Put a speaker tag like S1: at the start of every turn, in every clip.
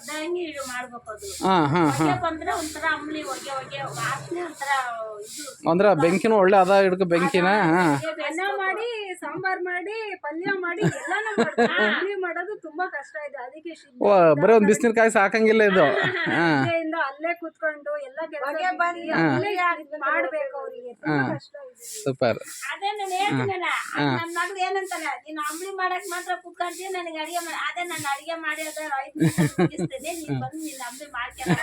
S1: ಬರ್ದಂಗೆ ಇದು ಮಾಡ್ಬೇಕು ಅದು.
S2: ಹಾಂ ಹಾಂ ಹಾಂ.
S1: ಹೊಗೆ ಬಂದ್ರೆ ಒಂಥರ ಅಂಬ್ಲಿ ಹೊಗೆ ಹೊಗೆ ವಾಸನೆ ಒಂಥರ ಇದು.
S2: ಅಂದ್ರೆ ಬೆಂಕಿನೂ ಒಳ್ಳೆ ಅದ ಹಿಡ್ಕ ಬೆಂಕಿನ? ಹಾಂ.
S3: ಮಾಡಿ ಸಾಂಬಾರ್ ಮಾಡಿ ಪಲ್ಯ ಮಾಡಿ ಎಲ್ಲಾನು ಮಾಡೋದು ತುಂಬಾ ಕಷ್ಟ ಇದೆ. ಅದಕ್ಕೆ ಶುದ್ಧ
S2: ಓ ಬರೀ ಒಂದ್ ಬಿಸಿನೀರ್ ಕಾಯಿ ಸಾಕಂಗಿಲ್ಲ ಇದು. ಹಾಂ.
S3: ಇಂದ ಅಲ್ಲೇ ಕುತ್ಕೊಂಡು ಎಲ್ಲ ಕೆಲಸ ಅಲ್ಲೇ ಮಾಡ್ಬೇಕು ಅವರಿಗೆ. ತುಂಬಾ ಕಷ್ಟ ಇದೆ.
S2: ಸೂಪರ್.
S1: ಅದೇ ನಾನು ಹೇಳ್ತೀನಲ್ಲ ನನ್ನ ಮಗಳು ಏನಂತಾನೆ ನೀನು ಅಂಬ್ಲಿ ಮಾಡಕ್ ಮಾತ್ರ ಕುತ್ಕೊಂತೀನಿ ನನಗೆ ಅಡಿಗೆ ಮಾಡಿ ಅದೇ ನಾನು ಅಡಿಗೆ ಮಾಡಿ ಅದ ಐದು ಮುಗಿಸ್ತೇನೆ ನೀನ್ ಬಂದು ನೀನ್ ಅಂಬ್ಲಿ ಮಾಡ್ಕೊಂಡು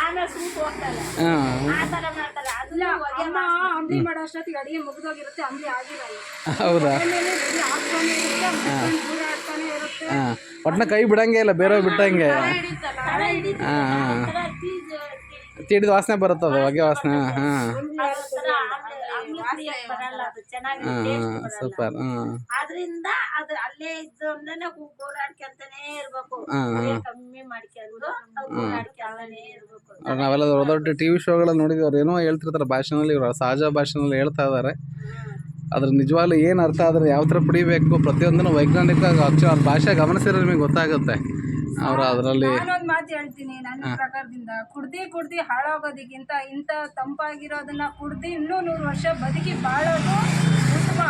S1: ಆಮೇಲೆ ಸುಮ್ನೆ ಹೋಗ್ತಾಳೆ.
S2: ಹಾಂ
S1: ಆ ತರ ಮಾಡ್ತಾರೆ ಅದನ್ನ ಹೊಗೆ
S3: ಅಮ್ಮ ಅಂಬ್ಲಿ ಮಾಡೋ ಅಷ್ಟೊತ್ತಿಗೆ ಅಡಿಗೆ ಮುಗಿದೋಗಿರುತ್ತೆ ಅಂಬ್ಲಿ ಆಗಿರಲ್ಲ.
S2: ಹೌದಾ?
S3: ಆಮೇಲೆ ಆಗ್ತಾನೆ ಇರುತ್ತೆ ಮುಚ್ಕೊಂಡು ದೂರ ಆಡ್ತಾನೆ ಇರುತ್ತೆ.
S2: ಹಾಂ. ಒಟ್ಟಿನ ಕೈ ಬಿಡಂಗೆ ಇಲ್ಲ ಬೇರೆ ಬಿಟ್ಟಂಗೆ.
S1: ತಳ ಆ,
S2: ಹಾಂ
S1: ಒಂಥರ ತೀಜ್
S2: ತಿಡಿದ ವಾಸನೆ ಬರುತ್ತದು ಹೊಗೆ ವಾಸನೆ. ಹಾಂ.
S1: ಬರಲ್ಲ ಅದು ಚೆನ್ನಾಗಿ ಟೇಸ್ಟ್ ಬರಲ್ಲ.
S2: ಸೂಪರ್ ಹಾಂ.
S1: ಆದ್ರಿಂದ ಅದು ಅಲ್ಲೇ ಇದ್ದು ಅಂದ್ರೆ ಗೋರಾಡ್ಕೊಂತಾನೆ ಇರ್ಬೇಕು.
S2: ಹಾಂ
S1: ಕಮ್ಮಿ ಮಾಡ್ಕೊಂಡು ಗೋರಾಡ್ಕೊಂತಾನೆ ಇರ್ಬೇಕು.
S2: ನಾವೆಲ್ಲ ದೊಡ್ಡ ದೊಡ್ಡ ಟಿ ವಿ ಶೋಗಳಲ್ಲಿ ನೋಡಿದ್ವಿ ಅವ್ರು ಏನೋ ಹೇಳ್ತಿರ್ತಾರೆ ಭಾಷೆನಲ್ಲಿ ಇವರು ಸಹಜ ಭಾಷೆನಲ್ಲಿ ಹೇಳ್ತಾ ಇದ್ದಾರೆ ಅದ್ರ ನಿಜವಾಗ್ಲೂ ಏನು ಅರ್ಥ ಆದ್ರೆ ಯಾವ ಥರ ಪಡಿಬೇಕು ಪ್ರತಿಯೊಂದನ್ನು ವೈಜ್ಞಾನಿಕ ಅಕ್ಷರ ಭಾಷೆ ಗಮನಿಸಿದ್ರೆ ನಿಮಗೆ ಗೊತ್ತಾಗುತ್ತೆ. ಅವರು ಅದರಲ್ಲಿ
S3: ನಾನೊಂದ್ ಮಾತು ಹೇಳ್ತೀನಿ ನನ್ನ ಪ್ರಕಾರದಿಂದ. ಕುಡ್ದಿ ಕುಡ್ದಿ ಹಾಳಾಗೋದಕ್ಕಿಂತ ಇಂಥ ತಂಪಾಗಿರೋದನ್ನ ಕುಡ್ದಿ ಇನ್ನೂ ನೂರು ವರ್ಷ ಬದುಕಿ ಬಾಳೋದು ಉತ್ತಮ.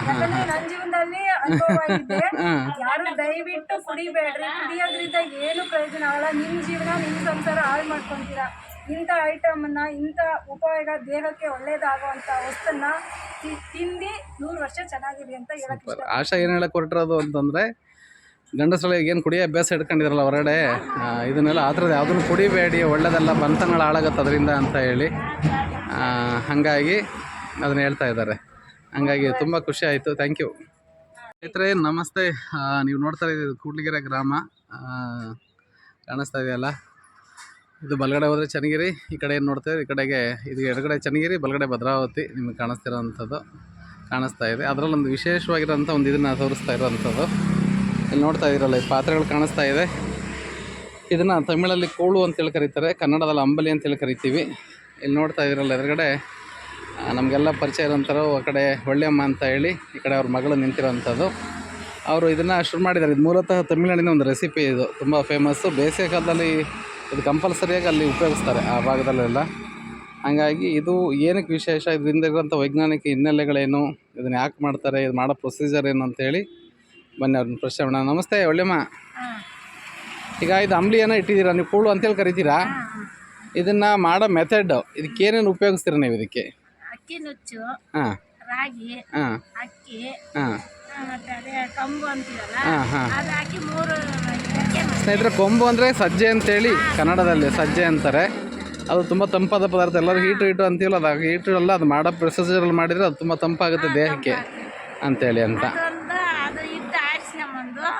S3: ಯಾಕಂದ್ರೆ ನನ್ನ ಜೀವನದಲ್ಲಿ ಅನುಭವ ಆಗಿದೆ ಯಾರು ದಯವಿಟ್ಟು ಕುಡಿಬೇಡ್ರಿ. ಕುಡಿಯೋದ್ರಿಂದ ಏನು ಪ್ರಯೋಜನ ಆಗಲ್ಲ. ನಿಮ್ಮ ಜೀವನ ನಿಮ್ಮ ಸಂಸಾರ ಹಾಳು ಮಾಡ್ಕೊಂತೀರಾ. ಇಂಥ ಐಟಮನ್ನ ಇಂಥ ಉಪಯೋಗ ದೇಹಕ್ಕೆ ಒಳ್ಳೇದಾಗುವಂಥ ವಸ್ತನ್ನ ತಿಂದು ನೂರು ವರ್ಷ ಚೆನ್ನಾಗಿರಿ ಅಂತ ಹೇಳಕ್ ಇಷ್ಟ
S2: ಆಶಾ ಏನು ಹೇಳಕ್ಕೆ ಹೊರಟಿರೋದು ಅಂತಂದರೆ ಗಂಡಸರಿಗೆ ಏನು ಕುಡಿಯೋ ಅಭ್ಯಾಸ ಇಟ್ಕೊಂಡಿದ್ರಲ್ಲ ಹೊರಗಡೆ ಇದನ್ನೆಲ್ಲ ಆ ಥರದ್ದು ಯಾವುದನ್ನು ಕುಡಿಬೇಡಿ ಒಳ್ಳೆಯದೆಲ್ಲ ಬಂತಗಳು ಹಾಳಾಗತ್ತೆ ಅದರಿಂದ ಅಂತ ಹೇಳಿ ಹಾಗಾಗಿ ಅದನ್ನ ಹೇಳ್ತಾ ಇದ್ದಾರೆ. ಹಂಗಾಗಿ ತುಂಬ ಖುಷಿ ಆಯಿತು. ಥ್ಯಾಂಕ್ ಯು ಸ್ನೇಹಿತರೆ, ನಮಸ್ತೆ. ನೀವು ನೋಡ್ತಾ ಇದ್ದೀವಿ ಕೂಡ್ಲಿಗೆರೆ ಗ್ರಾಮ. ಕಾಣಿಸ್ತಾ ಇದೆಯಲ್ಲ? ಇದು ಬಲಗಡೆ ಹೋದರೆ ಚನ್ನಗಿರಿ, ಈ ಕಡೆ ಏನು ನೋಡ್ತೇವೆ ಈ ಕಡೆಗೆ, ಇದು ಎಡಗಡೆ ಚನ್ನಗಿರಿ, ಬಲಗಡೆ ಭದ್ರಾವತಿ, ನಿಮಗೆ ಕಾಣಿಸ್ತಿರೋವಂಥದ್ದು ಕಾಣಿಸ್ತಾ ಇದೆ. ಅದರಲ್ಲೊಂದು ವಿಶೇಷವಾಗಿರೋಂಥ ಒಂದು ಇದನ್ನು ತೋರಿಸ್ತಾ ಇರೋವಂಥದ್ದು. ಇಲ್ಲಿ ನೋಡ್ತಾ ಇದ್ದೀರಲ್ಲ, ಈ ಪಾತ್ರೆಗಳು ಕಾಣಿಸ್ತಾ ಇದೆ. ಇದನ್ನು ತಮಿಳಲ್ಲಿ ಕೋಳು ಅಂತೇಳಿ ಕರೀತಾರೆ, ಕನ್ನಡದಲ್ಲಿ ಅಂಬಲಿ ಅಂತೇಳಿ ಕರಿತೀವಿ. ಇಲ್ಲಿ ನೋಡ್ತಾ ಇದ್ದೀರಲ್ಲ, ಎದುರುಗಡೆ ನಮಗೆಲ್ಲ ಪರಿಚಯ ಇರೋಂಥವ್ರು ಆ ಕಡೆ ಒಳ್ಳೆಯಮ್ಮ ಅಂತ ಹೇಳಿ, ಈ ಕಡೆ ಅವ್ರ ಮಗಳು ನಿಂತಿರೋವಂಥದ್ದು ಅವರು ಇದನ್ನು ಶುರು ಮಾಡಿದ್ದಾರೆ. ಇದು ಮೂಲತಃ ತಮಿಳುನಾಡಿನ ಒಂದು ರೆಸಿಪಿ ಇದು. ತುಂಬ ಫೇಮಸ್ಸು ಬೇಸಿಗೆ ಕಾಲದಲ್ಲಿ ಇದು ಕಂಪಲ್ಸರಿಯಾಗಿ ಅಲ್ಲಿ ಉಪಯೋಗಿಸ್ತಾರೆ ಆ ಭಾಗದಲ್ಲೆಲ್ಲ. ಹಾಗಾಗಿ ಇದು ಏನಕ್ಕೆ ವಿಶೇಷ? ಇದರಿಂದ ಇರುವಂಥ ವೈಜ್ಞಾನಿಕ ಹಿನ್ನೆಲೆಗಳೇನು? ಇದನ್ನು ಯಾಕೆ ಮಾಡ್ತಾರೆ? ಇದು ಮಾಡೋ ಪ್ರೊಸೀಜರ್ ಏನು ಅಂತೇಳಿ ಬನ್ನಿ ಅವ್ರನ್ನ ಪ್ರಶ್ನೆ ಮಾಡೋಣ. ನಮಸ್ತೆ ಒಳ್ಳೆಮ್ಮ. ಈಗ ಇದು ಅಂಬ್ಲಿಯನ್ನು ಇಟ್ಟಿದ್ದೀರಾ? ನೀವು ಕೂಳು ಅಂತೇಳಿ ಕರಿತೀರಾ? ಇದನ್ನು ಮಾಡೋ ಮೆಥಡ್ ಇದಕ್ಕೆ ಏನೇನು ಉಪಯೋಗಿಸ್ತೀರಾ ನೀವು ಇದಕ್ಕೆ?
S1: ಅಕ್ಕಿ ನುಚ್ಚು
S2: ಹಾಂ.
S1: ರಾಗಿ
S2: ಹಾಂ.
S1: ಅಕ್ಕಿ
S2: ಹಾಂ.
S1: ಮತ್ತೆ ಅದೇ ಕಂಬು ಅಂತೀವಲ್ಲ?
S2: ಹಾಂ ಹಾಂ.
S1: ಅದು ಹಾಕಿ ಮೂರು
S2: ಸ್ನೇಹಿತರೆ ಕೊಂಬು ಅಂದರೆ ಸಜ್ಜೆ ಅಂತೇಳಿ ಕನ್ನಡದಲ್ಲಿ ಸಜ್ಜೆ ಅಂತಾರೆ. ಅದು ತುಂಬ ತಂಪಾದ ಪದಾರ್ಥ. ಎಲ್ಲರೂ ಹೀಟು ಹೀಟು ಅಂತೀವಲ್ಲ ಅದು ಹೀಟು ಅಲ್ಲ ಅದು ಮಾಡೋ ಪ್ರೊಸೆಸರಲ್ಲಿ ಮಾಡಿದರೆ ಅದು ತುಂಬ ತಂಪಾಗುತ್ತೆ ದೇಹಕ್ಕೆ ಅಂತೇಳಿ ಅಂತ.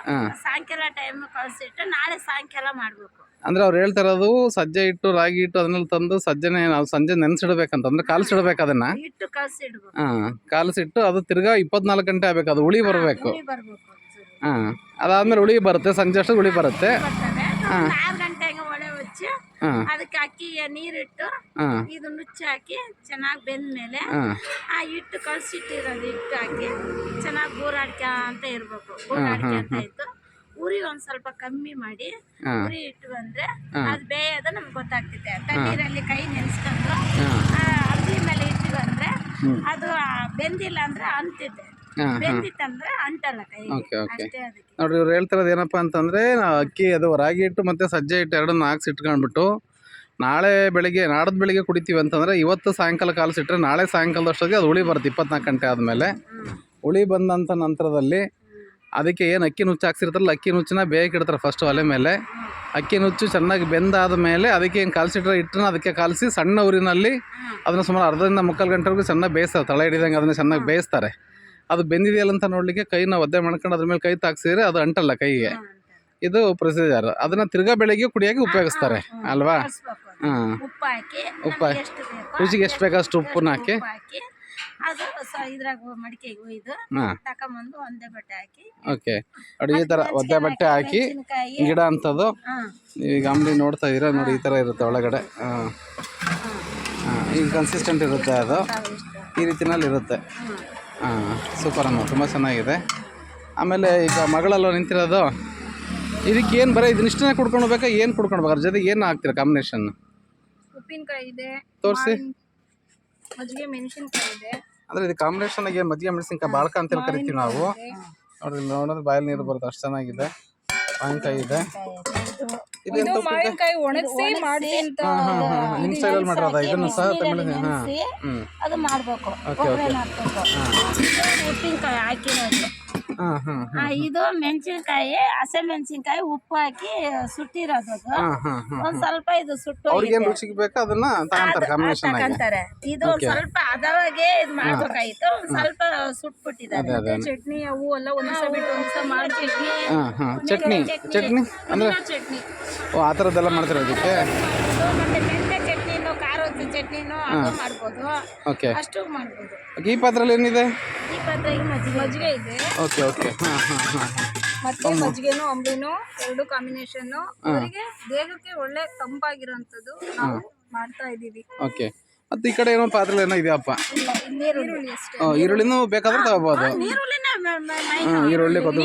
S2: ಹಾಂ.
S1: ಸಾಯಂಕಾಲ ಟೈಮ್ ಕಳ್ಸಿಟ್ಟು ನಾಳೆ ಸಾಯಂಕಾಲ ಮಾಡ್ಬೇಕು.
S2: ಅಂದ್ರೆ ಅವ್ರು ಹೇಳ್ತಾ ಇರೋದು ಸಜ್ಜೆ ಇಟ್ಟು ರಾಗಿ ಇಟ್ಟು ಅದನ್ನೆಲ್ಲ ತಂದು ಸಜ್ಜೆನೆ ನಾವು ಸಂಜೆ ನೆನೆಸಿಡ್ಬೇಕಂತ. ಅಂದ್ರೆ ಕಾಲಿಸಿಡ್ಬೇಕು ಅದನ್ನು.
S1: ಇಟ್ಟು ಕಳ್ಸಿಡ್ಬೇಕು.
S2: ಹಾ ಕಾಲಿಸಿಟ್ಟು ಅದು ತಿರ್ಗಾ ಇಪ್ಪತ್ನಾಲ್ಕು ಗಂಟೆ ಆಗ್ಬೇಕು. ಅದು ಉಳಿ ಬರಬೇಕು.
S1: ಹುಳಿ ಬರ್ಬೇಕು ಹಾ
S2: ಹಾಂ ಅದಾದ್ಮೇಲೆ ಉಳಿ ಬರುತ್ತೆ. ಸಂಜೆ ಅಷ್ಟು ಉಳಿ ಬರುತ್ತೆ.
S1: ಬರ್ತದೆ ಒಂದು ಆರು ಗಂಟೆಗೆ ಒಳೆ ಹಚ್ಚಿ
S2: ಹಾಂ
S1: ಅದಕ್ಕೆ ಅಕ್ಕಿಗೆ ನೀರಿಟ್ಟು ಇದು ನುಚ್ಚು ಹಾಕಿ ಚೆನ್ನಾಗಿ ಬೆಂದ್ಮೇಲೆ ಆ ಹಿಟ್ಟು ಕಳ್ಸಿಟ್ಟಿರೋದು ಹಿಟ್ಟು ಹಾಕಿ ಚೆನ್ನಾಗಿ ಗೂರಾಡ್ಕೊಂತ ಇರ್ಬೇಕು. ಗೂರಾಡ್ಕೊಂತ ಇತ್ತು. ಉರಿ ಒಂದ್ ಸ್ವಲ್ಪ ಕಮ್ಮಿ ಮಾಡಿ ಉರಿ ಇಟ್ಟು ಬಂದ್ರೆ ಅದು ಬೇಯೋದು ನಮ್ಗೆ ಗೊತ್ತಾಗ್ತಿದೆ ತಣ್ಣೀರಲ್ಲಿ ಕೈ ನೆನೆಸ್ಕೊಂಡು ಅಗ್ನಿ ಮೇಲೆ ಇಟ್ಟು ಬಂದ್ರೆ ಅದು ಬೆಂದಿಲ್ಲ ಅಂದ್ರೆ ಅಂತಿದೆ. ಬೆಂದಿತ್ತಂದ್ರೆ ಅಂಟಲ್ಲ ಕೈ
S2: ಓಕೆ ಓಕೆ.
S1: ಅಷ್ಟೇ ಅದಕ್ಕೆ.
S2: ನೋಡ್ರಿ ಇವ್ರು ಹೇಳ್ತಿರೋದು ಏನಪ್ಪ ಅಂತಂದರೆ ಅಕ್ಕಿ ಅದು ರಾಗಿ ಹಿಟ್ಟು ಮತ್ತು ಸಜ್ಜೆ ಹಿಟ್ಟು ಎರಡನ್ನ ಹಾಕ್ಸಿ ಇಟ್ಕೊಂಡ್ಬಿಟ್ಟು ನಾಳೆ ಬೆಳಿಗ್ಗೆ ನಾಡದ ಬೆಳಿಗ್ಗೆ ಕುಡಿತೀವಿ ಅಂತಂದರೆ ಇವತ್ತು ಸಾಯಂಕಾಲ ಕಾಲಿಸಿಟ್ರೆ ನಾಳೆ ಸಾಯಂಕಾಲದಷ್ಟೊತ್ತಿಗೆ ಅದು ಉಳಿ ಬರುತ್ತೆ ಇಪ್ಪತ್ನಾಲ್ಕು ಗಂಟೆ ಆದಮೇಲೆ. ಉಳಿ ಬಂದಂತ ನಂತರದಲ್ಲಿ ಅದಕ್ಕೆ ಏನು ಅಕ್ಕಿ ನುಚ್ಚು ಹಾಕ್ಸಿರ್ತಾರಲ್ಲ ಅಕ್ಕಿ ನುಚ್ಚನ್ನ ಬೇಯಕ್ಕೆ ಇಡ್ತಾರೆ ಫಸ್ಟು ಒಲೆ ಮೇಲೆ. ಅಕ್ಕಿ ನುಚ್ಚು ಚೆನ್ನಾಗಿ ಬೆಂದಾದ ಮೇಲೆ ಅದಕ್ಕೆ ಏನು ಕಾಲಿಸಿಟ್ರೆ ಹಿಟ್ಟನ್ನ ಅದಕ್ಕೆ ಕಾಲಿಸಿ ಸಣ್ಣ ಊರಿನಲ್ಲಿ ಅದನ್ನು ಸುಮಾರು ಅರ್ಧದಿಂದ ಮುಕ್ಕಾಲು ಗಂಟೆವರೆಗೂ ಚೆನ್ನಾಗಿ ಬೇಯಿಸ್ತಾರೆ ತಳ ಹಿಡಿದಂಗೆ ಅದನ್ನು ಚೆನ್ನಾಗಿ ಬೇಯಿಸ್ತಾರೆ. ಅದು ಬೆಂದಿದೆಯಲ್ಲ ಅಂತ ನೋಡಲಿಕ್ಕೆ ಕೈನ ಒದ್ದೆ ಮಾಡ್ಕೊಂಡು ಅದ್ರ ಮೇಲೆ ಕೈ ತಾಕ್ಸಿದ್ರೆ ಅದು ಅಂಟಲ್ಲ ಕೈಗೆ. ಇದು ಪ್ರೊಸೀಜರ್ ಅದನ್ನ ತಿರ್ಗಾ ಬೆಳಿಗ್ಗೆ ಕುಡಿಯೋಕೆ ಉಪಯೋಗಿಸ್ತಾರೆ ಅಲ್ವಾ. ಹಾಂ.
S1: ಉಪ್ಪು ಹಾಕಿ
S2: ಉಪ್ಪು
S1: ಎಷ್ಟು ಬೇಕು
S2: ರುಚಿಗೆ ಎಷ್ಟು ಬೇಕಷ್ಟು ಉಪ್ಪನ್ನ ಹಾಕಿ. ಓಕೆ. ಅಡುಗೆ ಥರ ಒದ್ದೆ ಬಟ್ಟೆ ಹಾಕಿ ಗಿಡ ಅಂಥದ್ದು. ಈಗ ಅಂಬಲಿ ನೋಡ್ತಾ ಇದ್ದೀರಾ ನೋಡಿ ಈ ಥರ ಇರುತ್ತೆ ಒಳಗಡೆ. ಹಾಂ. ಹಾಂ. ಈಗ ಕನ್ಸಿಸ್ಟೆಂಟ್ ಇರುತ್ತೆ ಅದು. ಈ ರೀತಿನಲ್ಲಿ ಇರುತ್ತೆ. ಹಾಂ ಸೂಪರ್ ಅಮ್ಮ ತುಂಬ ಚೆನ್ನಾಗಿದೆ. ಆಮೇಲೆ ಈಗ ಮಗಳಲ್ಲ ನಿಂತಿರೋದು ಇದಕ್ಕೆ ಏನು ಬರೀ ಇದನ್ನಿಷ್ಟನ್ನ ಕುಡ್ಕೊಂಡು ಹೋಗಬೇಕಾ ಏನು ಕುಡ್ಕೊಂಡು ಹೋಗ್ಬೇಕಾ? ಜೊತೆಗೆ ಏನು ಹಾಕ್ತೀರಾ ಕಾಂಬಿನೇಷನ್
S3: ಉಪ್ಪಿನಕಾಯಿ ಇದೆ
S2: ತೋರಿಸಿ.
S3: ಮಾವಿನ- ಮಜ್ಜಿಗೆ ಮೆಣಸಿನಕಾಯಿ ಇದೆ.
S2: ಅಂದರೆ ಇದು ಕಾಂಬಿನೇಷನ್ಗೆ ಮಜ್ಜಿಗೆ ಮೆಣಸಿನ್ಕಾಯಿ ಬಾಳ್ಕ ಅಂತೇಳಿ ಕರಿತೀವಿ ನಾವು. ನೋಡಿದ್ರೆ ಬಾಯಲ್ಲಿ ನೀರು ಬರುತ್ತೆ ಅಷ್ಟು ಚೆನ್ನಾಗಿದೆ. ಮಾವಿನಕಾಯಿ ಇದೆ. ಇದೆಂತ
S3: ಇದು ಮಾವಿನಕಾಯಿ ಒಣಗಿಸಿ ಮಾಡಿ ಅಂತ
S2: ನಿಮ್ಮ ಸ್ಟೈಲಲ್ಲಿ ಮಾಡಿರೋದ ಇದನ್ನು ಸಹ ತಮಿಳು ಹಾಂ.
S1: ಅದು ಮಾಡಬೇಕು.
S2: Okay okay.
S1: ಉಪ್ಪಿನಕಾಯಿ ಹಾಕಿರೋದು
S2: ಹಾಂ ಹಾಂ
S1: ಆ, ಇದು ಮೆಣಸಿನಕಾಯಿ ಹಸೆ ಮೆಣಸಿನಕಾಯಿ ಉಪ್ಪು ಹಾಕಿ ಸುಟ್ಟಿರೋದು ಅದು
S2: ಹಾಂ ಹಾಂ ಹಾಂ
S1: ಒಂದ್ ಸ್ವಲ್ಪ ಇದು ಸುಟ್ಟು
S2: ಅವ್ರಿಗೇನು ರುಚಿಗೆ ಬೇಕು ಅದನ್ನ ತಗೊಂತಾರೆ ಕಾಂಬಿನೇಷನ್ ಆಗಿ.
S1: ತಕಂತಾರೆ ಇದು ಒಂದ್ ಸ್ವಲ್ಪ ಅದವಾಗೆ ಇದು ಮಾಡ್ಬೇಕಾಗಿತ್ತು. ಒಂದ್ ಸ್ವಲ್ಪ ಸುಟ್ಬಿಟ್ಟಿದ್ದಾರೆ.
S2: ಅದೇ
S3: ಚಟ್ನಿ ಅವು ಎಲ್ಲ ಒಂದ್ಸ ಬಿಟ್ಟು ಒಂದ್ಸ ಮಾಡಿ ಚಟ್ನಿ.
S2: ಹಾಂ ಹಾಂ. ಚಟ್ನಿ ಚಟ್ನಿ. ಅಂದ್ರೆ
S3: ಚಟ್ನಿ.
S2: ಓ ಆ ಥರದ್ದೆಲ್ಲ ಮಾಡ್ತಾರೆ ಅದಕ್ಕೆ
S1: ಮತ್ತೆ ಮೆಂತ್ಯ ಅದು ಮಾಡ್ಬೋದು.
S2: ಓಕೆ.
S1: ಅಷ್ಟು ಮಾಡ್ಬೋದು.
S2: ಈ ಏನಿದೆ?
S1: ಈ ಮಜ್ಜಿಗೆ.
S3: ಮಜ್ಜಿಗೆ ಇದೆ.
S2: Okay okay. ಹಾಂ ಹಾಂ ಹಾಂ
S3: ಮತ್ತೆ ಮಜ್ಜಿಗೆನು ಅಂಬ್ಲಿನು ಎರಡು ಕಾಂಬಿನೇಷನ್ ಅವರಿಗೆ ದೇಹಕ್ಕೆ ಒಳ್ಳೆ ತಂಪಾಗಿರೋಂಥದ್ದು ನಾವು ಮಾಡ್ತಾ ಇದೀವಿ
S2: ಓಕೆ. ಮತ್ತು ಈ ಕಡೆ ಏನೋ ಪಾತ್ರೆ ಏನೋ ಇದೆಯಪ್ಪ?
S1: ನೀರುಳ್ಳಿ
S3: ಅಷ್ಟೇ.
S2: ಈರುಳ್ಳಿನೂ ಬೇಕಾದ್ರೆ ತಗೋಬೋದು.
S1: ನೀರುಳ್ಳಿನ
S2: ಹಾಂ ಈರುಳ್ಳಿ ಕೊದ್ದು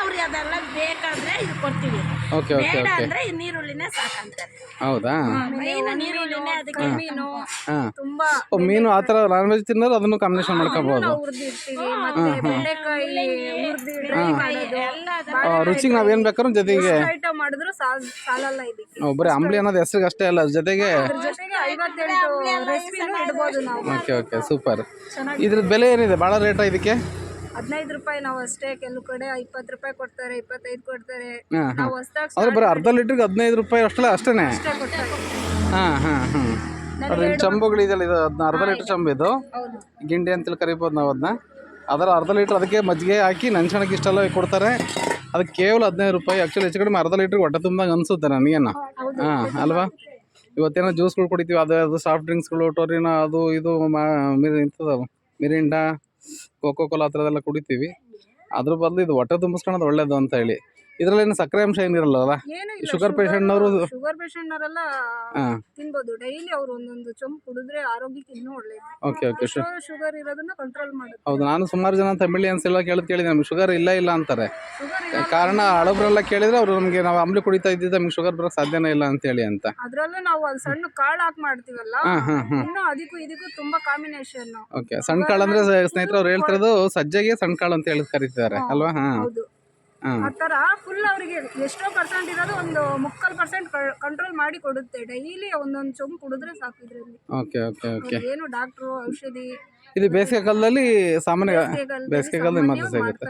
S1: ಅವ್ರಿಗೆ ಅದೆಲ್ಲ ಬೇಕಾದ್ರೆ ಇದು ಕೊಡ್ತೀವಿ.
S2: ಓಕೆ ಓಕೆ
S1: ಬೇಡ
S2: ಓಕೆ.
S1: ಅಂದ್ರೆ ಈ ನೀರುಳ್ಳಿನೇ ಸಾಕಂತಾರೆ.
S2: ಹೌದಾ?
S1: ಮೈನ್ ನೀರುಳ್ಳಿನೇ ಅದಕ್ಕೆ
S3: ಮೀನು
S2: ಹಾಂ.
S3: ತುಂಬಾ
S2: ಓ ಮೀನು ಆ ಥರ ನಾನ್ ವೆಜ್ ತಿನ್ನೋರು ಅದನ್ನು ಕಾಂಬಿನೇಷನ್ ಮಾಡ್ಕೋಬೋದು.
S3: ಹುರಿದಿರ್ತೀವಿ ಮತ್ತೆ ಬೆಂಡೆಕಾಯಿ ಹುರಿದು ಡ್ರೈ ಮಾಡೋದು
S1: ಎಲ್ಲ ಅದು
S2: ರುಚಿಗೆ ನಾವೇನು ಬೇಕಾದ್ರೂ ಜೊತೆಗೆ
S3: ಐಟಮ್ ಮಾಡಿದ್ರು ಸಾಲ್ ಸಾಲಲ್ಲ ಇದಕ್ಕೆ.
S2: ಓ, ಬರೀ ಅಂಬ್ಲಿ ಅನ್ನೋದು ಹೆಸ್ರಿಗೆ ಅಷ್ಟೇ ಅಲ್ಲ ಜೊತೆಗೆ
S3: ಅದ್ರ ಜೊತೆಗೆ ಐವತ್ತೆಂಟು ರೆಸಿಪಿನೂ ಇಡ್ಬೋದು ನಾವು
S2: ಓಕೆ ಓಕೆ ಸೂಪರ್. ಇದ್ರ ಬೆಲೆ ಏನಿದೆ? ಭಾಳ ರೇಟಾ ಇದಕ್ಕೆ?
S3: ಹದಿನೈದು ರೂಪಾಯಿ ನಾವು ಅಷ್ಟೇ ಕೆಲವು ಕಡೆ ಇಪ್ಪತ್ತು ರೂಪಾಯಿ ಕೊಡ್ತಾರೆ ಇಪ್ಪತ್ತೈದು ಕೊಡ್ತಾರೆ.
S2: ಹಾಂ ಹಾಂ.
S3: ನಾವು ಹೊಸ್ದಾಗ್
S2: ಬರೀ ಅರ್ಧ ಲೀಟ್ರಿಗೆ ಹದಿನೈದು ರೂಪಾಯಿ ಅಷ್ಟೇ ಅಷ್ಟೇ
S3: ಅಷ್ಟೇ ಕೊಡ್ತಾರೆ.
S2: ಹಾಂ ಹಾಂ ಹಾಂ. ಅದ್ರ ಚಂಬುಗಳಿದೆಯಲ್ಲ ಇದು ಅದನ್ನ ಅರ್ಧ ಲೀಟ್ರ್ ಚಂಬು ಇದು?
S3: ಹೌದು.
S2: ಗಿಂಡಿ ಅಂತೇಳಿ ಕರಿಬೋದು ನಾವು ಅದನ್ನ ಅದರ ಅರ್ಧ ಲೀಟ್ರ್ ಅದಕ್ಕೆ ಮಜ್ಜಿಗೆ ಹಾಕಿ ನಂಚಣಕ್ಕೆ ಇಷ್ಟೆಲ್ಲ ಕೊಡ್ತಾರೆ. ಅದಕ್ಕೆ ಕೇವಲ ಹದಿನೈದು ರೂಪಾಯಿ ಆ್ಯಕ್ಚುಲಿ ಹೆಚ್ಚು ಕಡಿಮೆ ಅರ್ಧ ಲೀಟ್ರಿಗೆ ಹೊಟ್ಟೆ ತುಂbanಗೆ ಅನಿಸುತ್ತೆ ನನಗೇನು. ಹಾಂ ಅಲ್ವಾ? ಇವತ್ತೇನೋ ಜ್ಯೂಸ್ಗಳು ಕುಡಿತೀವಿ ಅದು ಅದು ಸಾಫ್ಟ್ ಡ್ರಿಂಕ್ಸ್ಗಳು ಟೊರಿನೋ ಅದು ಇದು ಮಾ ಮಿರಿ ಇಂಥದ್ದು ಮಿರಿಂಡಾ. ಕೋಕೋ ಕೋಲಾ ಆ ಥರದ್ದೆಲ್ಲ ಕುಡಿತೀವಿ. ಅದ್ರ ಬದಲು ಇದು ಹೊಟ್ಟೆ ತುಂಬಿಸ್ಕೊಳೋದು ಒಳ್ಳೆಯದು ಅಂತ ಹೇಳಿ. ಇದರಲ್ಲಿ ಸಕ್ಕರೆ ಅಂಶ ಏನಿರಲ್ಲ
S3: ಏನು
S2: ಶುಗರ್ ಪೇಷಂಟ್ನವರು
S3: ಶುಗರ್ ಪೇಷಂಟ್ನವರೆಲ್ಲ ತಿನ್ಬೋದು. ಡೈಲಿ ಅವ್ರು ಒಂದೊಂದು ಚೊಂಬು ಕುಡಿದ್ರೆ ಆರೋಗ್ಯಕ್ಕೆ ಇನ್ನೂ ಒಳ್ಳೇದು.
S2: ಓಕೆ ಓಕೆ
S3: ಶುಗರ್ ಇರೋದನ್ನ ಕಂಟ್ರೋಲ್ ಮಾಡುತ್ತೆ.
S2: ಹೌದು ನಾನು ಸುಮಾರು ಜನ ತಮಿಳಿಯನ್ಸ್ ಎಲ್ಲ ಕೇಳಿದ್ ಕೇಳಿದೆ ನಮ್ಗೆ ಶುಗರ್ ಇಲ್ಲ ಇಲ್ಲ ಅಂತಾರೆ. ಕಾರಣ ಹಳಬ್ರೆಲ್ಲ ಕೇಳಿದ್ರೆ ಅವರು ನಮಗೆ ನಾವು ಅಂಬ್ಲಿ ಕುಡಿತಾ ಇದ್ದಿದ್ದು ನಮ್ಗೆ ಶುಗರ್ ಬರೋಕ್ ಸಾಧ್ಯನೇ ಇಲ್ಲ ಅಂತೇಳಿ ಅಂತ.
S3: ಅದ್ರಲ್ಲೂ ನಾವು ಅದು ಸಣ್ಣ ಕಾಳು ಹಾಕಿ ಮಾಡ್ತೀವಲ್ಲ? ಇನ್ನೂ ಅದಕ್ಕೂ ಇದಕ್ಕೂ ತುಂಬಾ ಕಾಂಬಿನೇಷನ್
S2: ಓಕೆ ಸಣ್ಣ ಕಾಳು ಅಂದ್ರೆ ಸ್ನೇಹಿತರು ಅವ್ರು ಹೇಳ್ತಿರೋದು ಸಜ್ಜೆಗೆ ಸಣ್ಣ ಕಾಳು ಅಂತ ಹೇಳಿ ಕರೀತಿದ್ದಾರೆ ಅಲ್ವಾ? ಹಾಂ.
S3: ಆ ಥರ ಫುಲ್ ಅವರಿಗೆ ಎಷ್ಟೋ ಪರ್ಸೆಂಟ್ ಇರೋದು ಒಂದು ಮುಕ್ಕಾಲ್ ಪರ್ಸೆಂಟ್ ಕಂಟ್ರೋಲ್ ಮಾಡಿ ಕೊಡುತ್ತೆ. ಡೈಲಿ ಒಂದೊಂದು ಚೊಂಬು ಕುಡಿದ್ರೆ ಸಾಕು ಇದರಲ್ಲಿ.
S2: Okay okay okay.
S3: ಏನು ಡಾಕ್ಟ್ರು ಔಷಧಿ
S2: ಇದು ಬೇಸಿಗೆ ಕಾಲದಲ್ಲಿ ಸಾಮಾನ್ಯ ಬೇಸಿಗೆ ಕಾಲದಲ್ಲಿ ಮಾತ್ರ ಸಿಗುತ್ತೆ.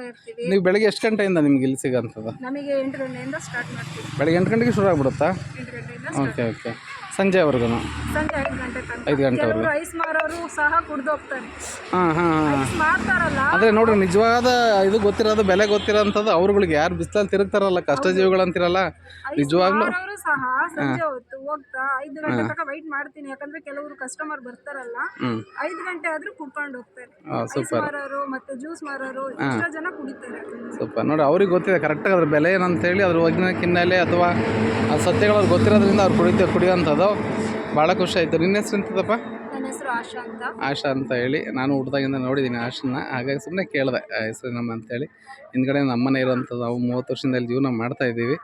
S2: ನೀವು ಬೆಳಗ್ಗೆ ಎಷ್ಟು ಗಂಟೆಯಿಂದ ನಿಮ್ಗೆ ಇಲ್ಲಿ ಸಿಗೋಂಥದ್ದು
S3: ನಮಗೆ ಎಂಟು ಗಂಟೆಯಿಂದ ಸ್ಟಾರ್ಟ್ ಮಾಡ್ತೀವಿ.
S2: ಬೆಳಗ್ಗೆ ಎಂಟು ಗಂಟೆಗೆ ಶುರು ಆಗ್ಬಿಡುತ್ತಾ? Okay okay. ಸಂಜೆವರೆಗೂ
S3: ಸಂಜೆ ಐದು ಗಂಟೆ ತನಕ.
S2: ಐದು ಗಂಟೆವರೆಗೂ
S3: ಕೆಲವರು ಐಸ್ ಮಾರೋರು ಸಹ ಕುಡ್ದು ಹೋಗ್ತಾರೆ.
S2: ಹಾಂ ಹಾಂ ಹಾಂ.
S3: ಐಸ್ ಮಾರ್ತಾರಲ್ಲ.
S2: ಅಂದರೆ ನೋಡ್ರಿ ನಿಜವಾದ ಇದು ಗೊತ್ತಿರೋದು ಬೆಲೆ ಗೊತ್ತಿರೋಂಥದ್ದು ಅವ್ರುಗಳಿಗೆ. ಯಾರು ಬಿಸಿಲಲ್ಲಿ ತಿರುಗ್ತಾರಲ್ಲ ಕಷ್ಟಜೀವಿಗಳು ಅಂತಿರಲ್ಲ
S3: ಐಸ್
S2: ನಿಜವಾಗ್ಲೂ
S3: ಮಾರೋರು ಸಹ ಸಂಜೆ ಹೊತ್ತು ಹೋಗ್ತಾ ಐದು ಗಂಟೆ ತನಕ ವೈಟ್ ಮಾಡ್ತೀನಿ. ಯಾಕಂದ್ರೆ ಕೆಲವರು ಕಸ್ಟಮರ್ ಬರ್ತಾರಲ್ಲ
S2: ಹ್ಞೂ
S3: ಐದು ಗಂಟೆ ಆದ್ರೂ ಕುಡ್ಕೊಂಡು ಹೋಗ್ತಾರೆ. ಐಸ್
S2: ಸೂಪರ್
S3: ಮಾರೋರು ಮತ್ತೆ ಜ್ಯೂಸ್ ಮಾರೋರು ಎಷ್ಟೋ ಜನ ಕುಡಿತಾರೆ.
S2: ಸೂಪರ್ ನೋಡಿ ಅವ್ರಿಗೆ ಗೊತ್ತಿದೆ ಕರೆಕ್ಟಾಗಿ ಅದ್ರ ಬೆಲೆ ಏನಂತೇಳಿ ಅದ್ರ ವಜ್ನ ಹಿನ್ನೆಲೆ ಅಥವಾ ಆ ಸತ್ಯಗಳು ಅವ್ರಿಗೆ ಗೊತ್ತಿರೋದ್ರಿಂದ ಅವ್ರು ಕುಡಿತ ಕುಡಿಯೋಂಥದ್ದು ಭಾಳ ಖುಷಿ ಆಯಿತು. ನಿನ್ನ ಹೆಸರು ಎಂತದಪ್ಪ?
S3: ಆಶಾ ಅಂತ.
S2: ಆಶಾ ಅಂತ ಹೇಳಿ. ನಾನು ಹುಡ್ದಾಗಿಂದ ನೋಡಿದ್ದೀನಿ ಆಶನ್ನ ಹಾಗಾಗಿ ಸುಮ್ಮನೆ ಕೇಳಿದೆ ಹೆಸರು ನಮ್ಮ ಅಂತೇಳಿ ಹಿಂದ್ಗಡೆ ನಮ್ಮನೆ ಇರುವಂಥದ್ದು ನಾವು ಮೂವತ್ತು ವರ್ಷದಿಂದ ಇಲ್ಲಿ ಜೀವನ ಮಾಡ್ತಾ ಇದ್ದೀವಿ.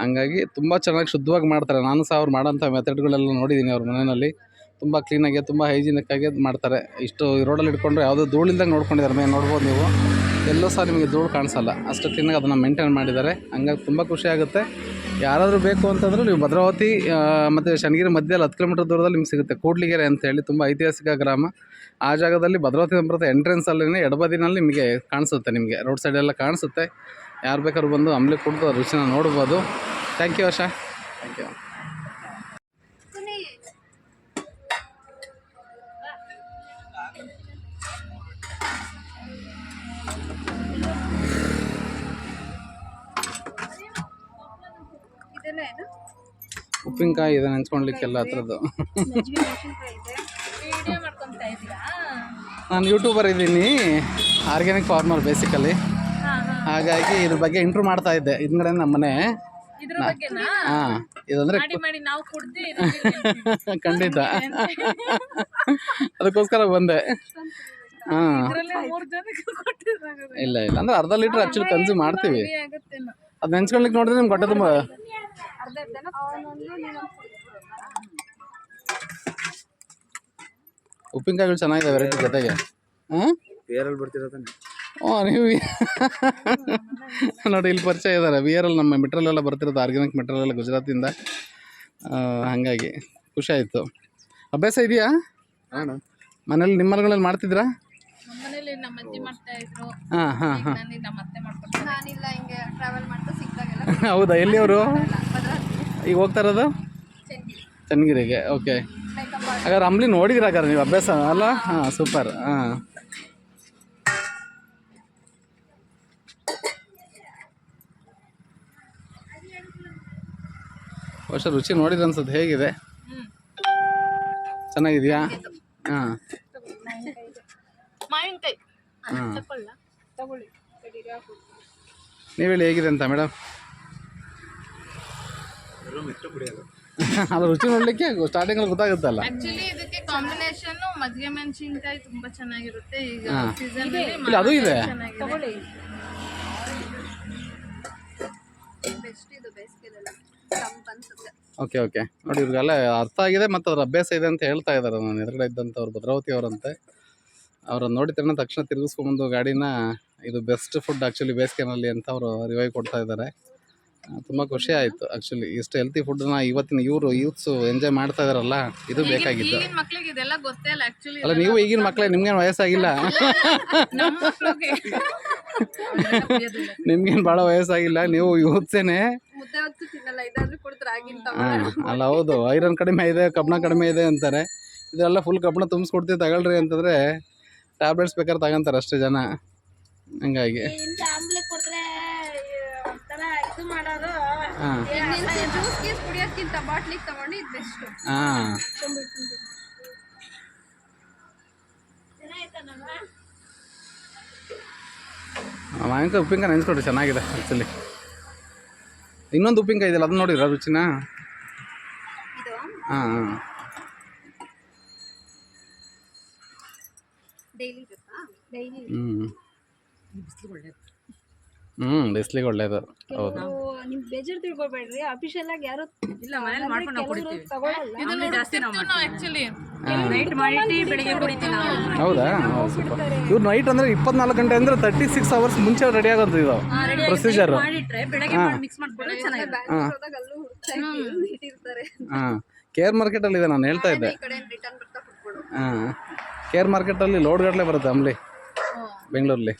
S2: ಹಂಗಾಗಿ ತುಂಬ ಚೆನ್ನಾಗಿ ಶುದ್ಧವಾಗಿ ಮಾಡ್ತಾರೆ. ನಾನು ಸಹ ಅವ್ರು ಮಾಡೋಂಥ ಮೆಥಡ್ಗಳೆಲ್ಲ ನೋಡಿದ್ದೀನಿ ಅವ್ರ ಮನೆಯಲ್ಲಿ. ತುಂಬ ಕ್ಲೀನಾಗಿ ತುಂಬ ಹೈಜಿನಿಕ್ಕಾಗಿ ಮಾಡ್ತಾರೆ. ಇಷ್ಟು ರೋಡಲ್ಲಿ ಇಟ್ಕೊಂಡ್ರೆ ಯಾವುದೋ ಧೂಳಿಲ್ದಂಗೆ ನೋಡ್ಕೊಂಡಿದ್ದಾರೆ. ಮೇಲೆ ನೋಡ್ಬೋದು ನೀವು. ಎಲ್ಲೂ ಸಹ ನಿಮಗೆ ಧೂಳು ಕಾಣಿಸಲ್ಲ. ಅಷ್ಟು ಕ್ಲೀನಾಗಿ ಅದನ್ನು ಮೇಂಟೈನ್ ಮಾಡಿದ್ದಾರೆ. ಹಂಗಾಗಿ ತುಂಬ ಖುಷಿ ಆಗುತ್ತೆ. ಯಾರಾದರೂ ಬೇಕು ಅಂತಂದ್ರೆ ನೀವು ಭದ್ರಾವತಿ ಮತ್ತು ಶನಿಗಿರಿ ಮಧ್ಯದಲ್ಲಿ ಹತ್ತು ಕಿಲೋಮೀಟರ್ ದೂರದಲ್ಲಿ ನಿಮ್ಗೆ ಸಿಗುತ್ತೆ. ಕೂಡ್ಲಿಗೆರೆ ಅಂತೇಳಿ ತುಂಬ ಐತಿಹಾಸಿಕ ಗ್ರಾಮ. ಆ ಜಾಗದಲ್ಲಿ ಭದ್ರಾವತಿ ಸಂಪ್ರದ ಎಂಟ್ರೆನ್ಸಲ್ಲಿನೇ ಎಡಬದಿನಲ್ಲಿ ನಿಮಗೆ ಕಾಣಿಸುತ್ತೆ ನಿಮಗೆ. ರೋಡ್ ಸೈಡೆಲ್ಲ ಕಾಣಿಸುತ್ತೆ. ಯಾರು ಬೇಕಾದ್ರೂ ಬಂದು ಅಂಬ್ಲಿ ಕುಡಿದು ರುಚಿನ ನೋಡ್ಬೋದು. Thank you Asha thank you ಉಪ್ಪಿನಕಾಯಿ ಇದೆ.
S1: ಮಾಡ್ಕೊಂತ ಇದ್ದೀರಾ
S2: ನಾನು ಯೂಟ್ಯೂಬರ್ ಇದ್ದೀನಿ. ಆರ್ಗ್ಯಾನಿಕ್ ಫಾರ್ಮರ್ ಬೇಸಿಕಲಿ ಹಾಗಾಗಿ ಇದ್ರ ಬಗ್ಗೆ ಇಂಟ್ರೂ ಮಾಡ್ತಾ ಇದ್ದೆ. ಹಿಂದ್ಗಡೆ ನಮ್ಮ ಮನೆ. ಹಾಂ ಇದಂದರೆ ಖಂಡಿತ. ಅದಕ್ಕೋಸ್ಕರ ಬಂದೆ. ಹಾಂ. ಇಲ್ಲ ಇಲ್ಲ. ಅಂದ್ರೆ ಅರ್ಧ ಲೀಟ್ರ್ ಆ್ಯಕ್ಚುಲಿ ಕನ್ಸ್ಯೂಮ್ ಮಾಡ್ತೀವಿ. ಅದು ನೆನ್ಸ್ಕೊಳ್ಲಿಕ್ಕೆ ನೋಡಿದ್ರೆ ನಿಮ್ಗೆ ಹೊಟ್ಟೆ ತುಂಬ ಉಪ್ಪಿನಕಾಯಿಗಳು ಚೆನ್ನಾಗಿದೆ ವೆರೈಟಿ ಜೊತೆಗೆ. ಹಾಂ
S4: ಬರ್ತಿರೋದನ್ನ
S2: ನೀವು ನೋಡಿ ಇಲ್ಲಿ ಪರಿಚಯ ಇದ್ದಾರೆ. ವಿ ಆರ್ ಎಲ್ ನಮ್ಮ ಮೆಟ್ರಲ್ ಎಲ್ಲ ಬರ್ತಿರೋದು ಆರ್ಗ್ಯಾನಿಕ್ ಮೆಟ್ರಲ್ ಎಲ್ಲ ಗುಜರಾತಿಂದ. ಆ, ಹಾಗಾಗಿ ಖುಷಿ ಆಯಿತು. ಅಭ್ಯಾಸ ಇದೆಯಾ? ಮನೇಲಿ ನಿಮ್ಮ ಮನೆಗಳಲ್ಲಿ ಮಾಡ್ತಿದ್ರಾ?
S5: ನಮ್ಮನೇಲಿ ನಮ್ಮ ಅಜ್ಜಿ ಮಾಡ್ತಾ ಇದ್ರು.
S2: ಹಾಂ ಹಾಂ ಹಾಂ.
S5: ನಾನು ನಮ್ಮ ಅತ್ತೆ ಮಾಡ್ಕೊಡ್ತಾರೆ.
S3: ನಾನಿಲ್ಲ ಹಿಂಗೆ ಟ್ರಾವೆಲ್ ಮಾಡ್ತಾ ಸಿಕ್ತಾಗೆಲ್ಲ
S2: ಹೌದಾ ಎಲ್ಲಿಯವರು? ಈಗ ಹೋಗ್ತಾ ಇರೋದು? ಚನ್ನಗಿರಿಗೆ ಓಕೆ. ಹಾಗಾದ್ರೆ ಅಂಬ್ಲಿ ನೋಡಿದಿರ ಹಾಗಾದ್ರೆ ನೀವು ಅಭ್ಯಾಸ ಅಲ್ಲ? ಹಾಂ. ಸೂಪರ್ ಹಾಂ. ವರ್ಷ ರುಚಿ ನೋಡಿದ್ರೆ ಅನ್ಸುತ್ತೆ ಹೇಗಿದೆ? ಚೆನ್ನಾಗಿದೆಯಾ? ಹಾಂ.
S5: ಮಾವಿನಕಾಯಿ.
S2: ಹಾಂ.
S5: ತಕೊಳ್ಳ
S3: ತಗೊಳ್ಳಿ.
S2: ನೀವು ಹೇಳಿ ಹೇಗಿದೆ ಅಂತ ಮೇಡಮ್? ಅದು ರುಚಿ ನೋಡಲಿಕ್ಕೆ ಸ್ಟಾರ್ಟಿಂಗಲ್ಲಿ ಗೊತ್ತಾಗುತ್ತಲ್ಲ.
S5: ಆಕ್ಚುಲಿ ಇದಕ್ಕೆ ಕಾಂಬಿನೇಷನ್ ಮಜ್ಜಿಗೆ ಮೆಣಸಿನ್ಕಾಯಿ ತುಂಬಾ ಚೆನ್ನಾಗಿರುತ್ತೆ. ಈಗ
S2: ಹಾ.
S5: ಸೀಸನ್
S2: ಇಲ್ಲ ಅದು ಇದೆ.
S5: ಚೆನ್ನಾಗಿದೆ.
S3: ತಗೊಳ್ಳಿ.
S5: ಬೆಸ್ಟ್ ಇದು ಬೇಸಿಗೆಲೆಲ್ಲ ತಂಪು ಅನ್ಸುತ್ತೆ.
S2: ಓಕೆ ಓಕೆ ನೋಡಿ ಇವ್ರಿಗೆಲ್ಲ ಅರ್ಥ ಆಗಿದೆ ಮತ್ತು ಅದ್ರ ಅಭ್ಯಾಸ ಇದೆ ಅಂತ ಹೇಳ್ತಾ ಇದ್ದಾರೆ. ನಾನು ಎದುರುಗಡೆ ಇದ್ದಂಥವ್ರು ಭದ್ರಾವತಿ ಅವರಂತೆ. ಅವ್ರನ್ನ ನೋಡಿ ತಕ್ಷಣ ತಕ್ಷಣ ತಿರುಗಿಸ್ಕೊಂಬಂದು ಗಾಡಿನ ಇದು ಬೆಸ್ಟ್ ಫುಡ್ ಆ್ಯಕ್ಚುಲಿ ಬೇಸಿಗೆನಲ್ಲಿ ಅಂತ ಅವರು ರಿವೈವ್ ಕೊಡ್ತಾ ಇದ್ದಾರೆ. ತುಂಬ ಖುಷಿ ಆಯಿತು ಆ್ಯಕ್ಚುಲಿ ಇಷ್ಟು ಹೆಲ್ತಿ ಫುಡ್ನ ಇವತ್ತಿನ ಇವರು ಯೂತ್ಸು ಎಂಜಾಯ್ ಮಾಡ್ತಾ ಇದಾರಲ್ಲ ಇದು ಬೇಕಾಗಿತ್ತು ಅಲ್ಲ ನೀವು ಈಗಿನ ಮಕ್ಕಳೇ ನಿಮ್ಗೇನು ವಯಸ್ಸಾಗಿಲ್ಲ? ನಿಮ್ಗೇನು ಭಾಳ ವಯಸ್ಸಾಗಿಲ್ಲ? ನೀವು ಯೂತ್ಸೇನೆ ಅಲ್ಲ ಹೌದು. ಐರನ್ ಕಡಿಮೆ ಇದೆ ಕಬ್ಬಣ ಕಡಿಮೆ ಇದೆ ಅಂತಾರೆ. ಇದೆಲ್ಲ ಫುಲ್ ಕಬ್ಬಣ ತುಂಬಿಸ್ಕೊಡ್ತೀವಿ ತಗೊಳ್ರಿ ಅಂತಂದರೆ ಟ್ಯಾಬ್ಲೆಟ್ಸ್ ಬೇಕಾದ್ರೆ ತಗೊಂತಾರೆ ಅಷ್ಟೇ ಜನ. ಹಂಗಾಗಿ. ಹಾಂ. ಮಾವಿನಕಾಯಿ ಉಪ್ಪಿನಕಾಯಿ ನೆನೆಸ್ಕೊಡ್ರಿ ಚೆನ್ನಾಗಿದೆ ಆ್ಯಕ್ಚುಲಿ ಇನ್ನೊಂದು ಉಪ್ಪಿನಕಾಯಿ ಇದೆಯಲ್ಲ ಅದನ್ನ ನೋಡಿದ್ರ ರುಚಿನ
S3: ಇದು?
S2: ಹಾಂ ಹಾಂ.
S3: ಡೈಲಿ ಇರುತ್ತಾ? ಡೈಲಿ
S2: ಹ್ಞೂ ಹ್ಞೂ ಬಿಸ್ಲಿಗೆ ಒಳ್ಳೇದು. ಹೌದು.
S3: ನಿಮ್ ಬೇಜಾರ್ ತಿಳ್ಕೊಬೇಡ್ರಿ. ಅಫಿಷಿಯಲ್ ಆಗಿ ಯಾರು
S6: ಇಲ್ಲ ಮನೇಲಿ ಮಾಡ್ಕೊಂಡು ಕುಡಿತೀವಿ.
S3: ತಗೊಳಲ್ಲ.
S5: ಇದನ್ನ
S6: ಜಾಸ್ತಿ ನಾವು
S5: ನಾವು. ಆಕ್ಚುಲಿ
S6: ನೈಟ್ ಮಾಡಿ ಬೆಳಿಗ್ಗೆ ಕುಡಿತೀವಿ ನಾವು.
S2: ಹೌದಾ? ಇವ್ರು ನೈಟ್ ಅಂದ್ರೆ ಇಪ್ಪತ್ನಾಲ್ಕು ಗಂಟೆ ಅಂದ್ರೆ ತರ್ಟಿ ಸಿಕ್ಸ್ ಅವರ್ಸ್ ಮುಂಚೆ ರೆಡಿ ಆಗೋದು ಇದು. ಪ್ರೊಸೀಜರ್
S6: ಮಾಡಿಟ್ರೆ ಬೆಳಗ್ಗೆ ಮಿಕ್ಸ್ ಮಾಡ್ಕೊಂಡು ಚೆನ್ನಾಗಿದೆ
S3: ಹೋದಾಗ ಅಲ್ಲೂ
S2: ಹಾಂ. ಕೇರ್ ಇದೆ ನಾನು ಹೇಳ್ತಾ ಇದ್ದೆ.
S3: ಈ ಕಡೆ
S2: ಆರ್ ಕೇರ್ ಮಾರ್ಕೆಟಲ್ಲಿ ಲೋಡ್ ಗಟ್ಟಲೆ ಬರುತ್ತೆ ಅಂಬ್ಲಿ ಬೆಂಗಳೂರಲ್ಲಿ